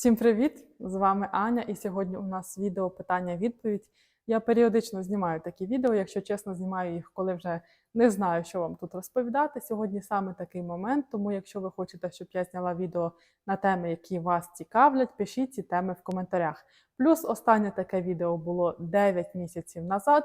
Всім привіт! З вами Аня, і сьогодні у нас відео питання-відповідь. Я періодично знімаю такі відео, якщо чесно, знімаю їх, коли вже не знаю, що вам тут розповідати. Сьогодні саме такий момент, тому якщо ви хочете, щоб я зняла відео на теми, які вас цікавлять, пишіть ці теми в коментарях. Плюс останнє таке відео було 9 місяців назад.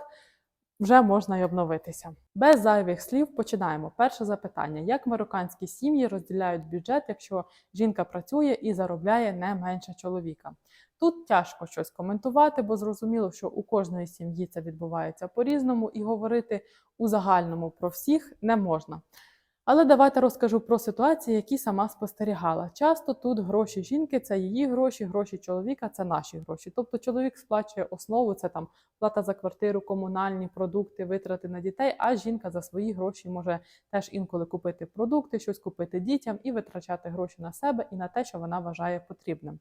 Вже можна й обновитися. Без зайвих слів починаємо. Перше запитання: як марокканські сім'ї розділяють бюджет, якщо жінка працює і заробляє не менше чоловіка? Тут тяжко щось коментувати, бо зрозуміло, що у кожної сім'ї це відбувається по-різному, і говорити у загальному про всіх не можна. Але давайте розкажу про ситуації, які сама спостерігала. Часто тут гроші жінки це її гроші, гроші чоловіка це наші гроші. Тобто чоловік сплачує основу, це там плата за квартиру, комунальні продукти, витрати на дітей. А жінка за свої гроші може теж інколи купити продукти, щось купити дітям і витрачати гроші на себе і на те, що вона вважає потрібним.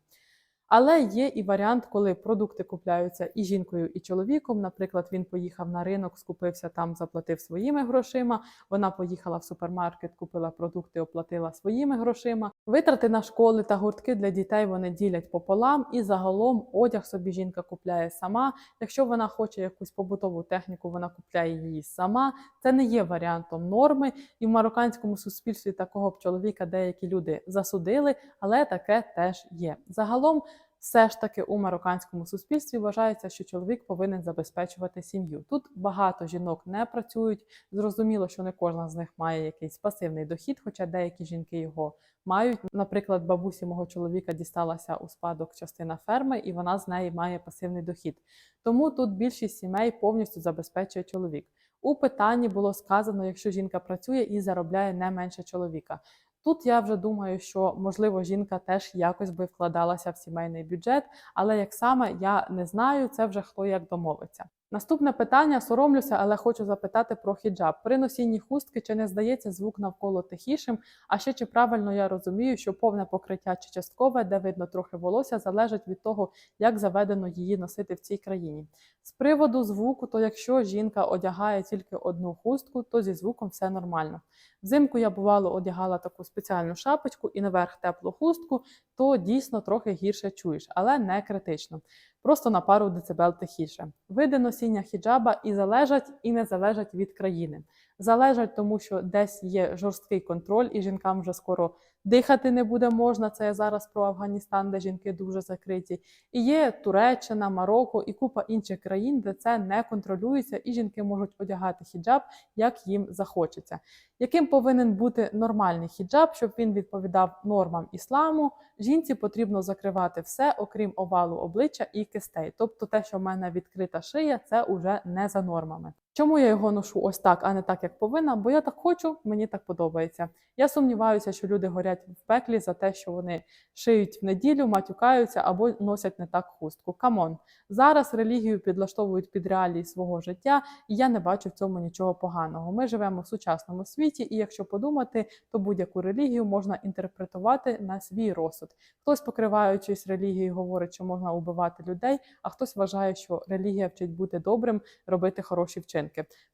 Але є і варіант, коли продукти купляються і жінкою, і чоловіком. Наприклад, він поїхав на ринок, скупився там, заплатив своїми грошима. Вона поїхала в супермаркет, купила продукти, оплатила своїми грошима. Витрати на школи та гуртки для дітей вони ділять пополам, і загалом одяг собі жінка купляє сама. Якщо вона хоче якусь побутову техніку, вона купляє її сама. Це не є варіантом норми, і в марокканському суспільстві такого б чоловіка деякі люди засудили, але таке теж є. Загалом все ж таки у марокканському суспільстві вважається, що чоловік повинен забезпечувати сім'ю. Тут багато жінок не працюють. Зрозуміло, що не кожна з них має якийсь пасивний дохід, хоча деякі жінки його мають. Наприклад, бабусі мого чоловіка дісталася у спадок частина ферми, і вона з неї має пасивний дохід. Тому тут більшість сімей повністю забезпечує чоловік. У питанні було сказано, якщо жінка працює і заробляє не менше чоловіка. Тут я вже думаю, що можливо жінка теж якось би вкладалася в сімейний бюджет, але як саме я не знаю, це вже хто як домовиться. Наступне питання соромлюся, але хочу запитати про хіджаб. При носінні хустки чи не здається звук навколо тихішим? А ще чи правильно я розумію, що повне покриття чи часткове, де видно трохи волосся, залежить від того, як заведено її носити в цій країні. З приводу звуку, то якщо жінка одягає тільки одну хустку, то зі звуком все нормально. Взимку я бувало одягала таку спеціальну шапочку і наверх теплу хустку, то дійсно трохи гірше чуєш, але не критично. Просто на пару децибел тихіше. Види носіння хіджаба і залежать, і не залежать від країни. Залежать, тому що десь є жорсткий контроль, і жінкам вже скоро дихати не буде можна. Це я зараз про Афганістан, де жінки дуже закриті. І є Туреччина, Марокко і купа інших країн, де це не контролюється, і жінки можуть одягати хіджаб, як їм захочеться. Яким повинен бути нормальний хіджаб, щоб він відповідав нормам ісламу? Жінці потрібно закривати все, окрім овалу обличчя і кистей. Тобто, те, що в мене відкрита шия, це уже не за нормами. Чому я його ношу ось так, а не так, як повинна? Бо я так хочу, мені так подобається. Я сумніваюся, що люди горять в пеклі за те, що вони шиють в неділю, матюкаються або носять не так хустку. Камон, зараз релігію підлаштовують під реалії свого життя, і я не бачу в цьому нічого поганого. Ми живемо в сучасному світі, і якщо подумати, то будь-яку релігію можна інтерпретувати на свій розсуд. Хтось, покриваючись релігією, говорить, що можна убивати людей, а хтось вважає, що релігія вчить бути добрим, робити хороші вчинки.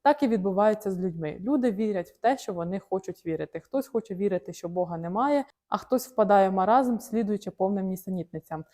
Так і відбувається з людьми. Люди вірять в те, що вони хочуть вірити. Хтось хоче вірити, що Бога немає, а хтось впадає в маразм, слідуючи повним нісенітницям.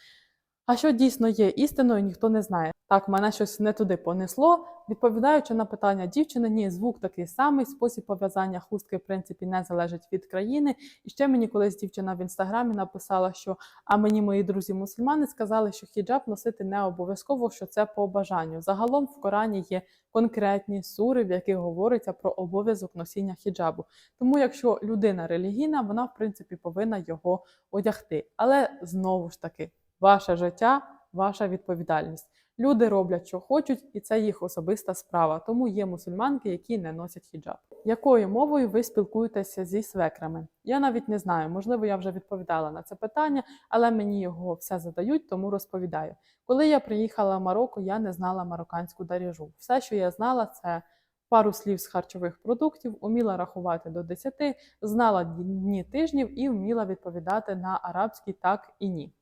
А що дійсно є істиною, ніхто не знає. Так, мене щось не туди понесло. Відповідаючи на питання дівчини, ні, звук такий самий, спосіб пов'язання хустки, в принципі, не залежить від країни. І ще мені колись дівчина в інстаграмі написала, що а мені мої друзі-мусульмани сказали, що хіджаб носити не обов'язково, що це по бажанню. Загалом в Корані є конкретні сури, в яких говориться про обов'язок носіння хіджабу. Тому, якщо людина релігійна, вона в принципі повинна його одягти. Але знову ж таки, ваше життя, ваша відповідальність. Люди роблять, що хочуть, і це їх особиста справа. Тому є мусульманки, які не носять хіджаб. Якою мовою ви спілкуєтеся зі свекрами? Я навіть не знаю. Можливо, я вже відповідала на це питання, але мені його все задають, тому розповідаю. Коли я приїхала в Марокко, я не знала марокканську даріжу. Все, що я знала, це пару слів з харчових продуктів, уміла рахувати до 10, знала дні тижнів і вміла відповідати на арабський так і ні.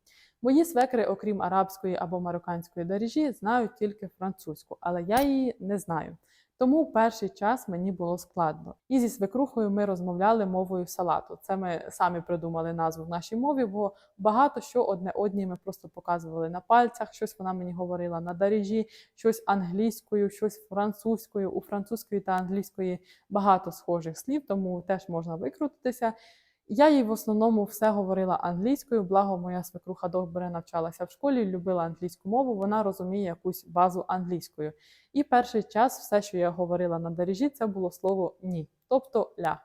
Мої свекри, окрім арабської або марокканської доріжі, знають тільки французьку, але я її не знаю. Тому перший час мені було складно. І зі свекрухою ми розмовляли мовою салату. Це ми самі придумали назву в нашій мові, бо багато що одне одній ми просто показували на пальцях. Щось вона мені говорила на дарежі, щось англійською, щось французькою. У французької та англійської багато схожих слів, тому теж можна викрутитися. Я їй в основному все говорила англійською, благо моя свекруха добре навчалася в школі, любила англійську мову, вона розуміє якусь базу англійською. І перший час все, що я говорила на доріжі, це було слово ні, тобто ля.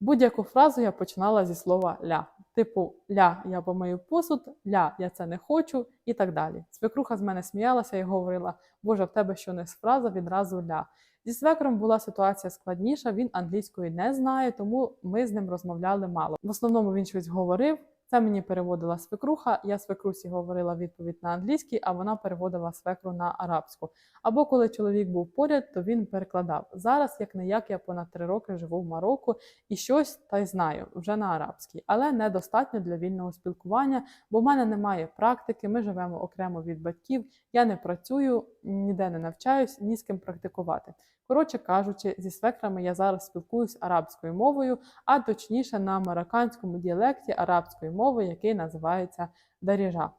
Будь-яку фразу я починала зі слова ля. Типу ля, я помию посуд, ля, я це не хочу, і так далі. Свекруха з мене сміялася і говорила: Боже, в тебе що не з фраза, відразу ля. Зі свекром була ситуація складніша, він англійської не знає, тому ми з ним розмовляли мало. В основному він щось говорив. Це мені переводила свекруха. Я свекрусі говорила відповідь на англійській, а вона переводила свекру на арабську. Або коли чоловік був поряд, то він перекладав. Зараз, як не як, я понад три роки живу в Марокко і щось та й знаю вже на арабській, але недостатньо для вільного спілкування, бо в мене немає практики. Ми живемо окремо від батьків. Я не працюю, ніде не навчаюсь, ні з ким практикувати. Коротше кажучи, зі свекрами я зараз спілкуюсь арабською мовою, а точніше на марокканському діалекті арабської мови, який називається даріжа.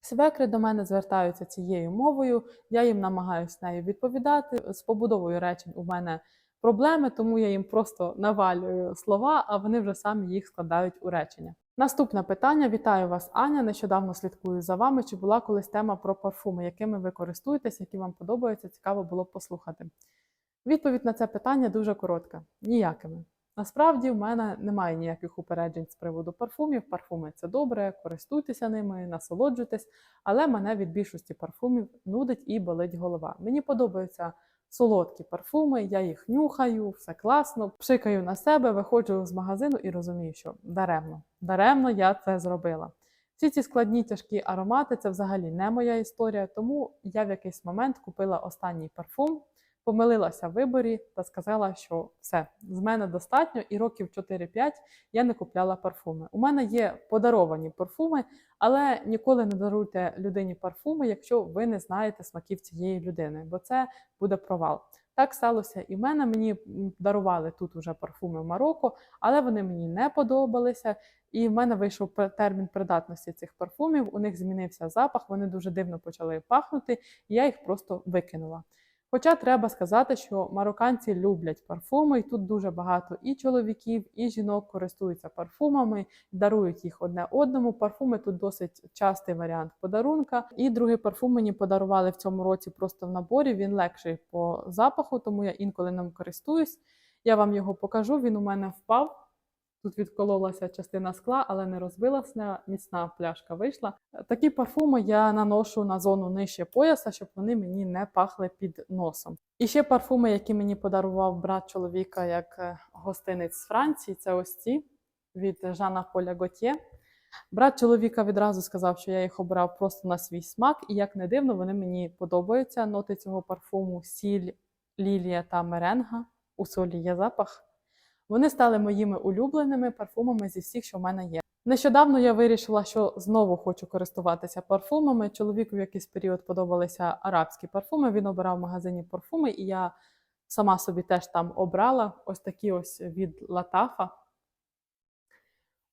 Свекри до мене звертаються цією мовою, я їм намагаюся нею відповідати. З побудовою речень у мене проблеми, тому я їм просто навалюю слова, а вони вже самі їх складають у речення. Наступне питання: вітаю вас, Аня. Нещодавно слідкую за вами. Чи була колись тема про парфуми, якими ви користуєтесь, які вам подобаються? Цікаво було б послухати. Відповідь на це питання дуже коротка: ніякими. Насправді в мене немає ніяких упереджень з приводу парфумів. Парфуми це добре, користуйтеся ними, насолоджуйтесь, але мене від більшості парфумів нудить і болить голова. Мені подобаються солодкі парфуми, я їх нюхаю, все класно, пшикаю на себе, виходжу з магазину і розумію, що даремно, даремно я це зробила. Всі ці складні тяжкі аромати це взагалі не моя історія, тому я в якийсь момент купила останній парфум помилилася в виборі та сказала, що все, з мене достатньо, і років 4-5 я не купляла парфуми. У мене є подаровані парфуми, але ніколи не даруйте людині парфуми, якщо ви не знаєте смаків цієї людини, бо це буде провал. Так сталося і в мене. Мені дарували тут уже парфуми в Марокко, але вони мені не подобалися. І в мене вийшов термін придатності цих парфумів. У них змінився запах, вони дуже дивно почали пахнути, і я їх просто викинула. Хоча треба сказати, що марокканці люблять парфуми, і тут дуже багато і чоловіків, і жінок користуються парфумами, дарують їх одне одному. Парфуми тут досить частий варіант подарунка. І другий парфум мені подарували в цьому році просто в наборі. Він легший по запаху, тому я інколи ним користуюсь. Я вам його покажу. Він у мене впав. Тут відкололася частина скла, але не розбилася, міцна пляшка вийшла. Такі парфуми я наношу на зону нижче пояса, щоб вони мені не пахли під носом. І ще парфуми, які мені подарував брат чоловіка як е, гостинець з Франції, це ось ці від Жана Поля Готьє. Брат чоловіка відразу сказав, що я їх обрав просто на свій смак, і як не дивно, вони мені подобаються. Ноти цього парфуму, сіль, лілія та меренга. У солі є запах. Вони стали моїми улюбленими парфумами зі всіх, що в мене є. Нещодавно я вирішила, що знову хочу користуватися парфумами. Чоловіку в якийсь період подобалися арабські парфуми. Він обирав в магазині парфуми, і я сама собі теж там обрала ось такі ось від Латафа.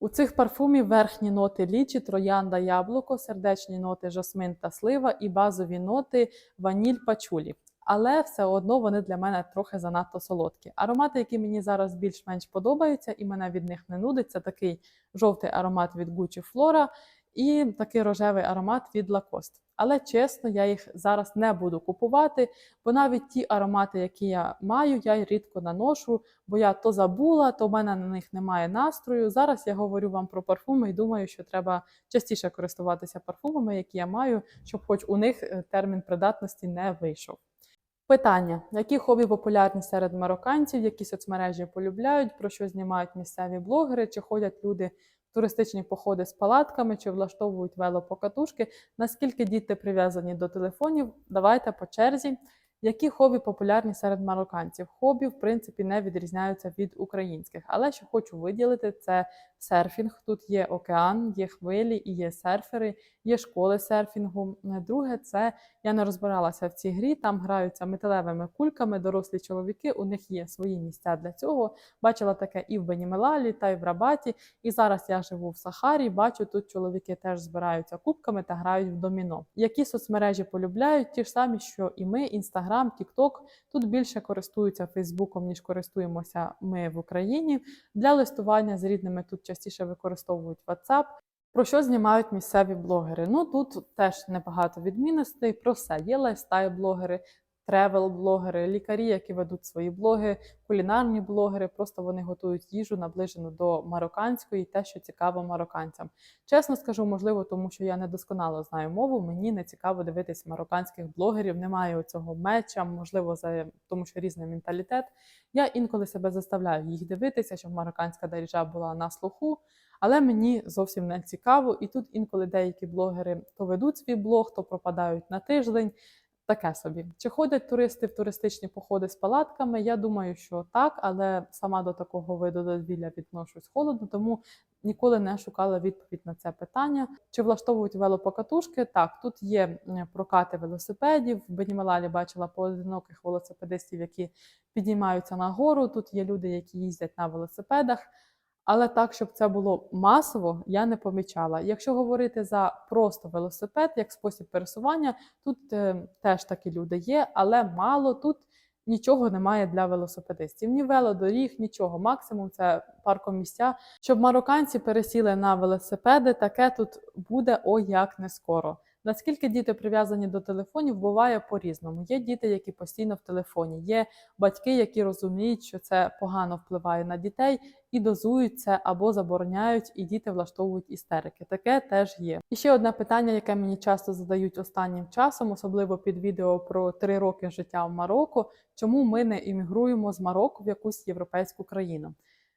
У цих парфумів верхні ноти лічі, троянда, яблуко, сердечні ноти жасмин та слива і базові ноти ваніль пачулі але все одно вони для мене трохи занадто солодкі. Аромати, які мені зараз більш-менш подобаються, і мене від них не нудить, це такий жовтий аромат від Gucci Flora і такий рожевий аромат від Lacoste. Але чесно, я їх зараз не буду купувати, бо навіть ті аромати, які я маю, я рідко наношу, бо я то забула, то в мене на них немає настрою. Зараз я говорю вам про парфуми і думаю, що треба частіше користуватися парфумами, які я маю, щоб хоч у них е, термін придатності не вийшов. Питання: які хобі популярні серед марокканців, які соцмережі полюбляють, про що знімають місцеві блогери, чи ходять люди в туристичні походи з палатками, чи влаштовують велопокатушки, наскільки діти прив'язані до телефонів? Давайте по черзі. Які хобі популярні серед марокканців? Хобі, в принципі, не відрізняються від українських, але що хочу виділити, це серфінг. Тут є океан, є хвилі і є серфери, є школи серфінгу. Друге, це я не розбиралася в цій грі. Там граються металевими кульками, дорослі чоловіки. У них є свої місця для цього. Бачила таке і в Бенімелалі, та й в Рабаті. І зараз я живу в Сахарі. Бачу, тут чоловіки теж збираються кубками та грають в доміно. Які соцмережі полюбляють? Ті ж самі, що і ми, Інстаграм, Тікток. Тут більше користуються Фейсбуком, ніж користуємося ми в Україні. Для листування з рідними тут частіше використовують WhatsApp. Про що знімають місцеві блогери? Ну тут теж небагато відмінностей. Про все є лайфстайл-блогери, тревел-блогери, лікарі, які ведуть свої блоги, кулінарні блогери. Просто вони готують їжу наближену до марокканської, те, що цікаво марокканцям. Чесно скажу, можливо, тому що я недосконало знаю мову. Мені не цікаво дивитись марокканських блогерів. Немає цього меча, можливо, за тому, що різний менталітет. Я інколи себе заставляю їх дивитися, щоб марокканська доріжа була на слуху. Але мені зовсім не цікаво, і тут інколи деякі блогери то ведуть свій блог, то пропадають на тиждень. Таке собі. Чи ходять туристи в туристичні походи з палатками? Я думаю, що так, але сама до такого виду дозвілля відношусь холодно, тому ніколи не шукала відповідь на це питання. Чи влаштовують велопокатушки? Так, тут є прокати велосипедів. В Бенімелалі бачила поодиноких велосипедистів, які підіймаються на гору. Тут є люди, які їздять на велосипедах. Але так, щоб це було масово, я не помічала. Якщо говорити за просто велосипед як спосіб пересування, тут е, теж такі люди є, але мало тут нічого немає для велосипедистів. Ні велодоріг, нічого. Максимум це паркомісця. Щоб марокканці пересіли на велосипеди, таке тут буде ой як не скоро. Наскільки діти прив'язані до телефонів, буває по-різному. Є діти, які постійно в телефоні, є батьки, які розуміють, що це погано впливає на дітей і дозують це або забороняють, і діти влаштовують істерики. Таке теж є. І ще одне питання, яке мені часто задають останнім часом, особливо під відео про три роки життя в Марокко. Чому ми не іммігруємо з Марокко в якусь європейську країну?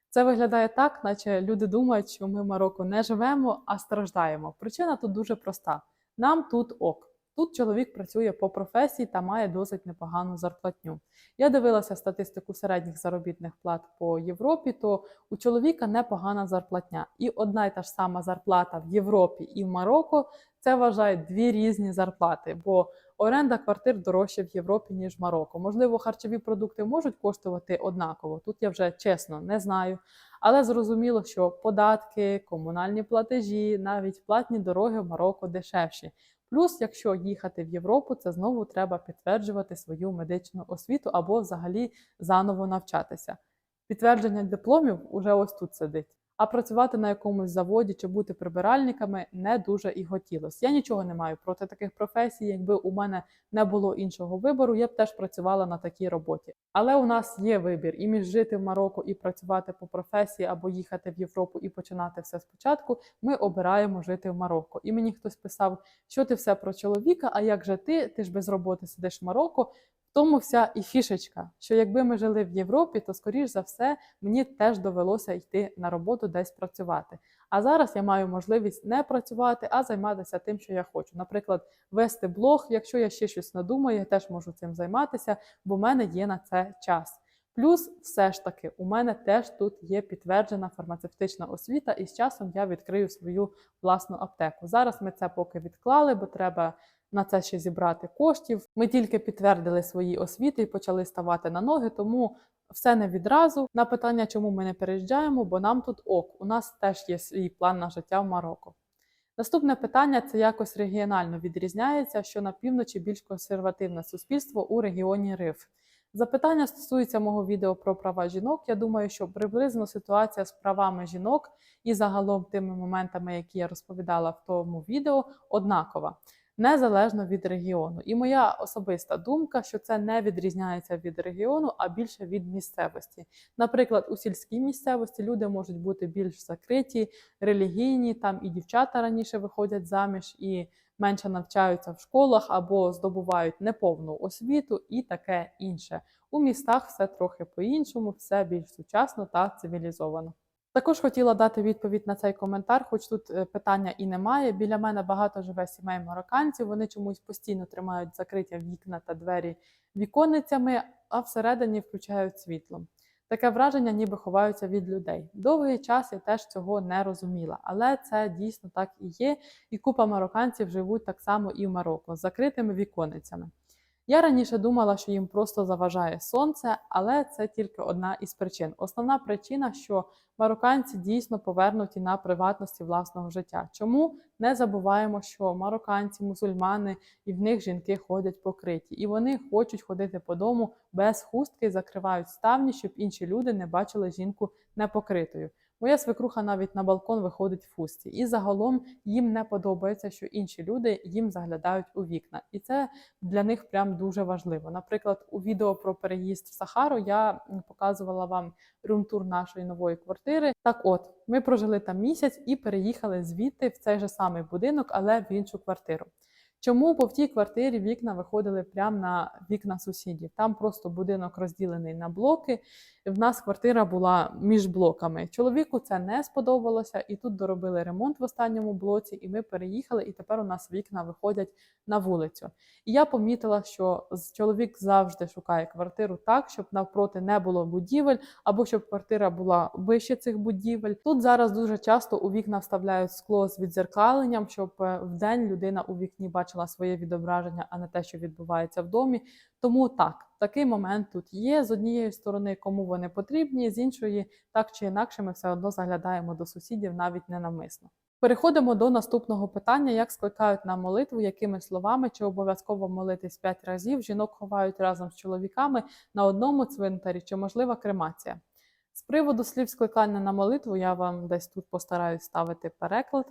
Це виглядає так, наче люди думають, що ми в Марокко не живемо, а страждаємо. Причина тут дуже проста. Нам тут ок. Тут чоловік працює по професії та має досить непогану зарплатню. Я дивилася статистику середніх заробітних плат по Європі, то у чоловіка непогана зарплатня. І одна й та ж сама зарплата в Європі і в Марокко це вважають дві різні зарплати, бо оренда квартир дорожче в Європі, ніж в Марокко. Можливо, харчові продукти можуть коштувати однаково. Тут я вже чесно не знаю. Але зрозуміло, що податки, комунальні платежі, навіть платні дороги в Марокко дешевші. Плюс, якщо їхати в Європу, це знову треба підтверджувати свою медичну освіту або взагалі заново навчатися. Підтвердження дипломів уже ось тут сидить. А працювати на якомусь заводі чи бути прибиральниками не дуже і хотілося. Я нічого не маю проти таких професій. Якби у мене не було іншого вибору, я б теж працювала на такій роботі. Але у нас є вибір і між жити в Марокко і працювати по професії, або їхати в Європу і починати все спочатку. Ми обираємо жити в Марокко. І мені хтось писав, що ти все про чоловіка, а як же ти? Ти ж без роботи сидиш в Марокко. Тому вся і фішечка, що якби ми жили в Європі, то скоріш за все мені теж довелося йти на роботу десь працювати. А зараз я маю можливість не працювати, а займатися тим, що я хочу. Наприклад, вести блог. Якщо я ще щось надумаю, я теж можу цим займатися, бо в мене є на це час. Плюс, все ж таки, у мене теж тут є підтверджена фармацевтична освіта, і з часом я відкрию свою власну аптеку. Зараз ми це поки відклали, бо треба на це ще зібрати коштів. Ми тільки підтвердили свої освіти і почали ставати на ноги, тому все не відразу. На питання, чому ми не переїжджаємо, бо нам тут ок. У нас теж є свій план на життя в Марокко. Наступне питання це якось регіонально відрізняється, що на півночі більш консервативне суспільство у регіоні Риф. Запитання стосується мого відео про права жінок. Я думаю, що приблизно ситуація з правами жінок і загалом тими моментами, які я розповідала в тому відео, однакова незалежно від регіону. І моя особиста думка, що це не відрізняється від регіону, а більше від місцевості. Наприклад, у сільській місцевості люди можуть бути більш закриті, релігійні, там і дівчата раніше виходять заміж і менше навчаються в школах або здобувають неповну освіту і таке інше. У містах все трохи по-іншому, все більш сучасно та цивілізовано. Також хотіла дати відповідь на цей коментар, хоч тут е, питання і немає. Біля мене багато живе сімей марокканців. Вони чомусь постійно тримають закриті вікна та двері віконницями, а всередині включають світло. Таке враження, ніби ховаються від людей. Довгий час я теж цього не розуміла, але це дійсно так і є. І купа марокканців живуть так само і в Марокко з закритими віконницями. Я раніше думала, що їм просто заважає сонце, але це тільки одна із причин. Основна причина, що марокканці дійсно повернуті на приватності власного життя. Чому не забуваємо, що марокканці, мусульмани і в них жінки ходять покриті, і вони хочуть ходити по дому без хустки, закривають ставні, щоб інші люди не бачили жінку непокритою. Моя свекруха навіть на балкон виходить в хустці, і загалом їм не подобається, що інші люди їм заглядають у вікна, і це для них прям дуже важливо. Наприклад, у відео про переїзд в Сахару я показувала вам румтур нашої нової квартири. Так, от ми прожили там місяць і переїхали звідти в цей же самий будинок, але в іншу квартиру. Чому? Бо в тій квартирі вікна виходили прямо на вікна сусідів. Там просто будинок розділений на блоки. В нас квартира була між блоками. Чоловіку це не сподобалося, і тут доробили ремонт в останньому блоці, і ми переїхали, і тепер у нас вікна виходять на вулицю. І я помітила, що чоловік завжди шукає квартиру так, щоб навпроти не було будівель, або щоб квартира була вище цих будівель. Тут зараз дуже часто у вікна вставляють скло з відзеркаленням, щоб е, вдень людина у вікні бачила своє відображення, а не те, що відбувається в домі. Тому так, такий момент тут є. З однієї сторони, кому вони потрібні, з іншої, так чи інакше, ми все одно заглядаємо до сусідів навіть ненавмисно. Переходимо до наступного питання: як скликають на молитву, якими словами чи обов'язково молитись п'ять разів? Жінок ховають разом з чоловіками на одному цвинтарі, чи можлива кремація? З приводу слів скликання на молитву, я вам десь тут постараюсь ставити переклад.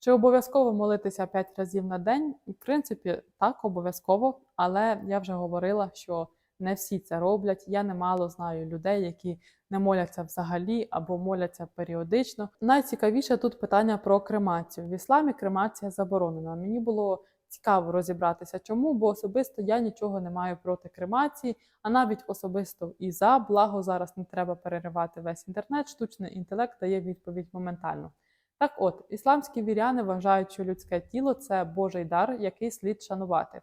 Чи обов'язково молитися п'ять разів на день? В принципі, так, обов'язково, але я вже говорила, що не всі це роблять. Я немало знаю людей, які не моляться взагалі або моляться періодично. Найцікавіше тут питання про кремацію. В ісламі кремація заборонена. Мені було цікаво розібратися, чому, бо особисто я нічого не маю проти кремації, а навіть особисто і за благо зараз не треба переривати весь інтернет. Штучний інтелект дає відповідь моментально. Так от, ісламські віряни вважають, що людське тіло це Божий дар, який слід шанувати.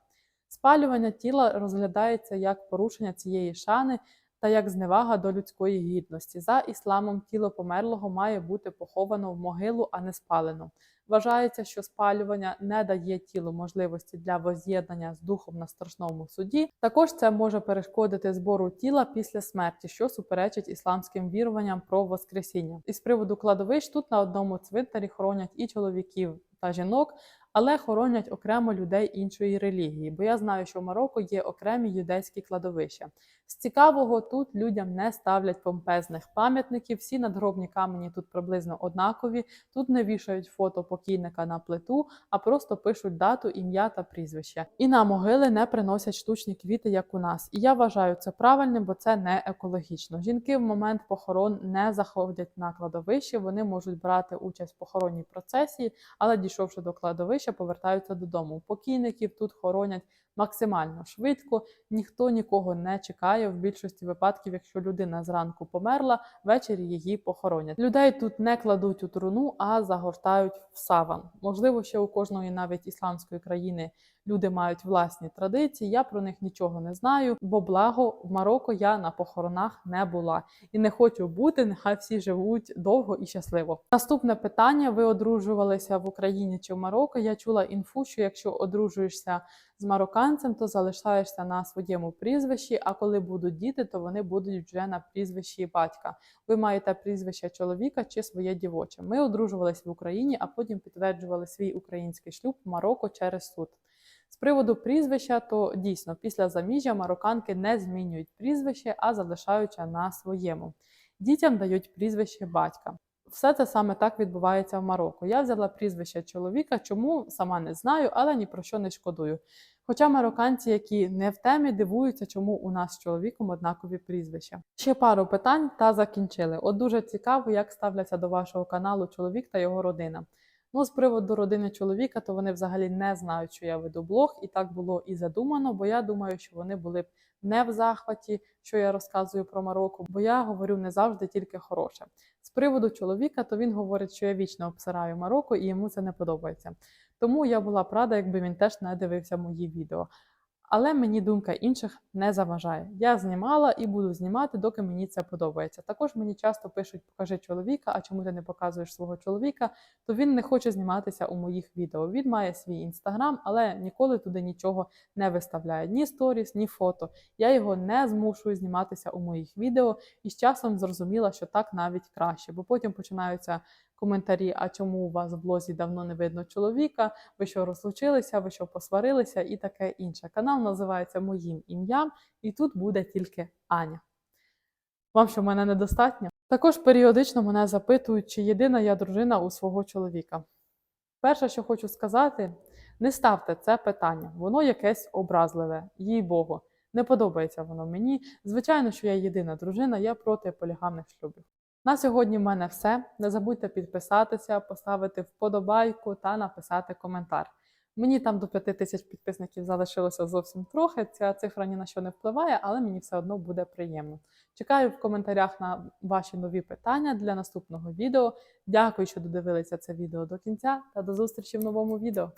Спалювання тіла розглядається як порушення цієї шани та як зневага до людської гідності. За ісламом тіло померлого має бути поховано в могилу, а не спалено. Вважається, що спалювання не дає тілу можливості для воз'єднання з духом на страшному суді. Також це може перешкодити збору тіла після смерті, що суперечить ісламським віруванням про воскресіння. Із приводу кладовищ тут на одному цвинтарі хоронять і чоловіків та жінок, але хоронять окремо людей іншої релігії, бо я знаю, що в Марокко є окремі юдейські кладовища. З цікавого тут людям не ставлять помпезних пам'ятників. Всі надгробні камені тут приблизно однакові. Тут не вішають фото покійника на плиту, а просто пишуть дату, ім'я та прізвище. І на могили не приносять штучні квіти, як у нас. І я вважаю це правильним, бо це не екологічно. Жінки в момент похорон не заходять на кладовище, вони можуть брати участь в похоронній процесії, але дійшовши до кладовища, повертаються додому. Покійників тут хоронять максимально швидко, ніхто нікого не чекає. В більшості випадків, якщо людина зранку померла, ввечері її похоронять. Людей тут не кладуть у труну, а загортають в саван. Можливо, ще у кожної навіть ісламської країни люди мають власні традиції. Я про них нічого не знаю, бо благо в Марокко я на похоронах не була і не хочу бути. Нехай всі живуть довго і щасливо. Наступне питання: ви одружувалися в Україні чи в Марокко? Я чула інфу, що якщо одружуєшся з марокканцем, то залишаєшся на своєму прізвищі. А коли будуть діти, то вони будуть вже на прізвищі батька. Ви маєте прізвище чоловіка чи своє дівоче. Ми одружувалися в Україні, а потім підтверджували свій український шлюб в Марокко через суд. З приводу прізвища, то дійсно після заміжжя марокканки не змінюють прізвище, а залишаються на своєму. Дітям дають прізвище батька. Все це саме так відбувається в Марокко. Я взяла прізвище чоловіка, чому сама не знаю, але ні про що не шкодую. Хоча марокканці, які не в темі, дивуються, чому у нас з чоловіком однакові прізвища. Ще пару питань та закінчили. От дуже цікаво, як ставляться до вашого каналу чоловік та його родина. Ну, з приводу родини чоловіка, то вони взагалі не знають, що я веду блог, і так було і задумано, бо я думаю, що вони були б не в захваті, що я розказую про Марокко, бо я говорю не завжди тільки хороше. З приводу чоловіка, то він говорить, що я вічно обсираю Марокко, і йому це не подобається. Тому я була б рада, якби він теж не дивився мої відео. Але мені думка інших не заважає. Я знімала і буду знімати, доки мені це подобається. Також мені часто пишуть: покажи чоловіка, а чому ти не показуєш свого чоловіка? То він не хоче зніматися у моїх відео. Він має свій інстаграм, але ніколи туди нічого не виставляє ні сторіс, ні фото. Я його не змушую зніматися у моїх відео, і з часом зрозуміла, що так навіть краще, бо потім починаються коментарі: а чому у вас в блозі давно не видно чоловіка? Ви що розлучилися, ви що посварилися, і таке інше. Канал називається моїм ім'ям, і тут буде тільки Аня. Вам що мене недостатньо? Також періодично мене запитують, чи єдина я дружина у свого чоловіка. Перше, що хочу сказати, не ставте це питання, воно якесь образливе, їй Богу. Не подобається воно мені. Звичайно, що я єдина дружина, я проти полігамних шлюбів. На сьогодні в мене все. Не забудьте підписатися, поставити вподобайку та написати коментар. Мені там до 5 тисяч підписників залишилося зовсім трохи. Ця цифра ні на що не впливає, але мені все одно буде приємно. Чекаю в коментарях на ваші нові питання для наступного відео. Дякую, що додивилися це відео до кінця та до зустрічі в новому відео.